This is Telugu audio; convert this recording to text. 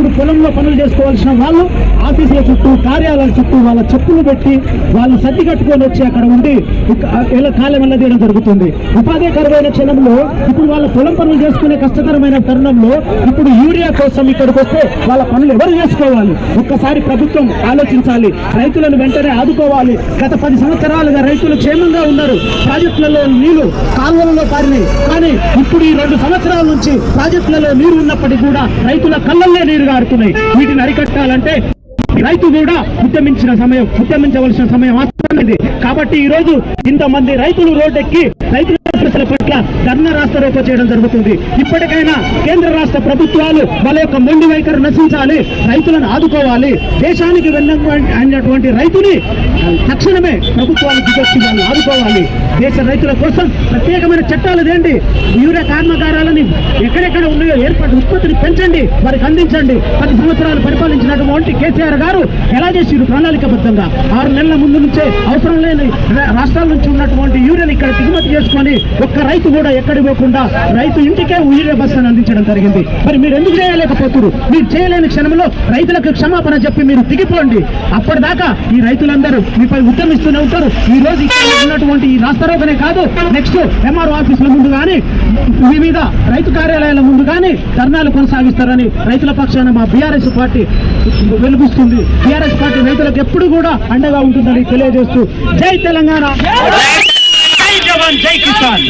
ఇప్పుడు పొలంలో పనులు చేసుకోవాల్సిన వాళ్ళు ఆఫీసుల చుట్టూ కార్యాలయాల చుట్టూ వాళ్ళ చెప్పులు పెట్టి వాళ్ళు సర్ది కట్టుకొని వచ్చి అక్కడ ఉండి ఇలా కాలం వెళ్ళదీయడం జరుగుతుంది. ఉపాధికరమైన క్షణంలో ఇప్పుడు వాళ్ళ పొలం పనులు చేసుకునే కష్టతరమైన తరుణంలో ఇప్పుడు యూరియా కోసం ఇక్కడికి వస్తే వాళ్ళ పనులు ఎవరు చేసుకోవాలి? ఒక్కసారి ప్రభుత్వం ఆలోచించాలి. రైతులను వెంటనే ఆదుకోవాలి. గత పది సంవత్సరాలుగా రైతులు క్షేమంగా ఉన్నారు. ప్రాజెక్టులలో నీళ్ళు కాలువలలో పారినాయి కానీ ఇప్పుడు ఈ రెండు సంవత్సరాల నుంచి ప్రాజెక్టులలో నీరు ఉన్నప్పటికీ కూడా రైతుల కళ్ళల్లో నీరు గారుతున్నాయి వీటిని అరికట్టాలంటే రైతు కూడా ఉద్యమించిన సమయం ఉద్యమించవలసిన సమయం ఆసన్నమైంది కాబట్టి ఈ రోజు ఇంతమంది రైతులు రోడ్డెక్కి రైతులు సమస్యల పట్ల ధర్నా రాస్తారోకో చేయడం జరుగుతుంది. ఇప్పటికైనా కేంద్ర రాష్ట్ర ప్రభుత్వాలు వాళ్ళ యొక్క మొండి వైఖరి నశించాలి రైతులను ఆదుకోవాలి దేశానికి వెళ్ళినటువంటి అయినటువంటి రైతుని తక్షణమే ప్రభుత్వాలు దిగొచ్చి వాళ్ళు ఆదుకోవాలి. దేశ రైతుల కోసం ప్రత్యేకమైన చట్టాలు తేండి యూరియా కర్మాగారాలని ఎక్కడెక్కడ ఉన్నాయో ఏర్పాటు ఉత్పత్తిని పెంచండి వారికి అందించండి. పది సంవత్సరాలు పరిపాలించినటువంటి కేసీఆర్ గారు ఎలా చేసిరు ప్రణాళికబద్ధంగా? ఆరు నెలల ముందు నుంచే అవసరం లేని రాష్ట్రాల నుంచి ఉన్నటువంటి యూరియన్ ఇక్కడ దిగుమతి చేసుకొని ఒక్క రైతు కూడా ఎక్కడికి పోకుండా రైతు ఇంటికే యూరియా బస్సును అందించడం జరిగింది. మరి మీరు ఎందుకు చేయలేకపోతున్నారు? మీరు చేయలేని క్షణంలో రైతులకు క్షమాపణ చెప్పి మీరు దిగిపోండి అప్పటిదాకా ఈ రైతులందరూ మీపై ఉద్యమిస్తూనే ఉంటారు. ఈ రోజు ఇక్కడ ఉన్నటువంటి ఈ రాస్తారోకనే కాదు నెక్స్ట్ ఎంఆర్ఓ ఆఫీసుల ముందు కానీ వివిధ రైతు కార్యాలయాల ముందు కానీ ధర్నాలు కొనసాగిస్తారని రైతుల పక్షాన మా బీఆర్ఎస్ పార్టీ వెలుగుస్తుంది. బీఆర్ఎస్ పార్టీ రైతులకు ఎప్పుడు కూడా అండగా ఉంటుందని తెలియజేస్తూ జై తెలంగాణ. జై జవాన్ జై కిసాన్.